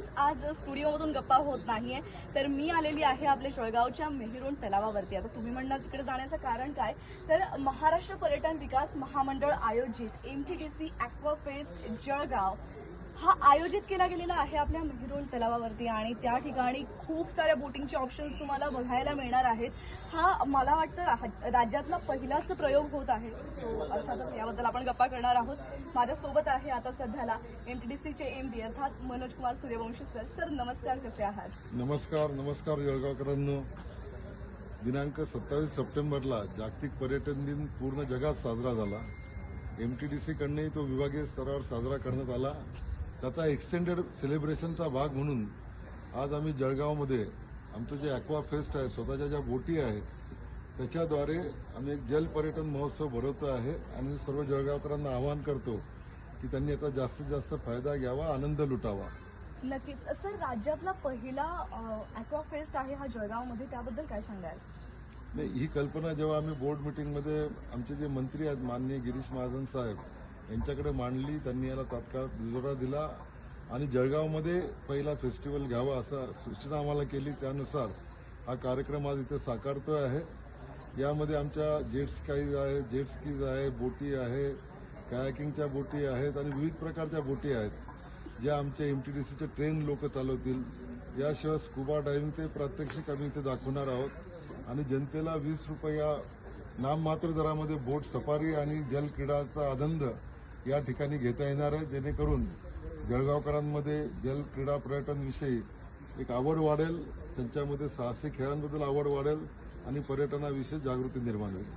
म्हणूनच आज स्टुडिओमधून गप्पा होत नाहीये. तर मी आलेली आहे आपल्या जळगावच्या मेहरोण तलावावरती. आता तुम्ही म्हणणार तिकडे जाण्याचं कारण काय? तर महाराष्ट्र पर्यटन विकास महामंडळ आयोजित एमटीडीसी अॅक्वा फेस्ट जळगाव. हा आयोजित केला गेलेला आहे आपल्या मेहरोण तलावावरती आणि त्या ठिकाणी खूप साऱ्या बोटिंगचे ऑप्शन्स तुम्हाला बघायला मिळणार आहेत. हा मला वाटतं राज्यातला पहिलाच प्रयोग होत आहे. सो अर्थातच याबद्दल आपण गप्पा करणार आहोत. माझ्यासोबत आहे आता सध्याला एमटीडीसीचे एम डी अर्थात मनोज कुमार सूर्यवंशी सर. सर नमस्कार कसे आहात? नमस्कार नमस्कार जळगावकरांनो. दिनांक सत्तावीस सप्टेंबरला जागतिक पर्यटन दिन पूर्ण जगात साजरा झाला. एमटीडीसी कडनंही तो विभागीय स्तरावर साजरा करण्यात आला. त्याचा एक्सटेंडेड सेलिब्रेशनचा भाग म्हणून आज आम्ही जळगावमध्ये आमचं जे अॅक्वा फेस्ट आहे स्वतःच्या ज्या बोटी आहेत त्याच्याद्वारे आम्ही एक जल पर्यटन महोत्सव भरवतो आहे आणि सर्व जळगावकरांना आवाहन करतो की त्यांनी याचा जास्तीत जास्त फायदा घ्यावा आनंद लुटावा. नक्कीच. सर राज्यातला पहिला अॅक्वा फेस्ट आहे हा जळगावमध्ये त्याबद्दल काय सांगाल? नाही ही कल्पना जेव्हा आम्ही बोर्ड मिटिंगमध्ये आमचे जे मंत्री आहेत माननीय गिरीश महाजन साहेब यांच्याकडे मांडली त्यांनी याला तात्काळ दुजोरा दिला आणि जळगावमध्ये पहिला फेस्टिवल घ्यावा असा सूचना आम्हाला केली. त्यानुसार हा कार्यक्रम आज इथे साकारतोय आहे. यामध्ये आमच्या जेट स्काईज आहे जेट स्कीज आहे बोटी आहे कायाकिंगच्या बोटी आहेत आणि विविध प्रकारच्या बोटी आहेत. ज्या आमच्या एमटीडीसीचे ट्रेन लोक चालवतील. याशिवाय स्कुबा डायव्हिंग ते प्रात्यक्षिक आम्ही इथे दाखवणार आहोत. आणि जनतेला वीस रुपया नाममात्र दरामध्ये बोट सफारी आणि जलक्रीडाचा आनंद या ठिकाणी घेता येणार आहे जेणेकरून जळगावकरांमध्ये जल क्रीडा पर्यटनविषयी एक आवड वाढेल त्यांच्यामध्ये साहसी खेळांबद्दल आवड वाढेल आणि पर्यटनाविषयी जागृती निर्माण होईल.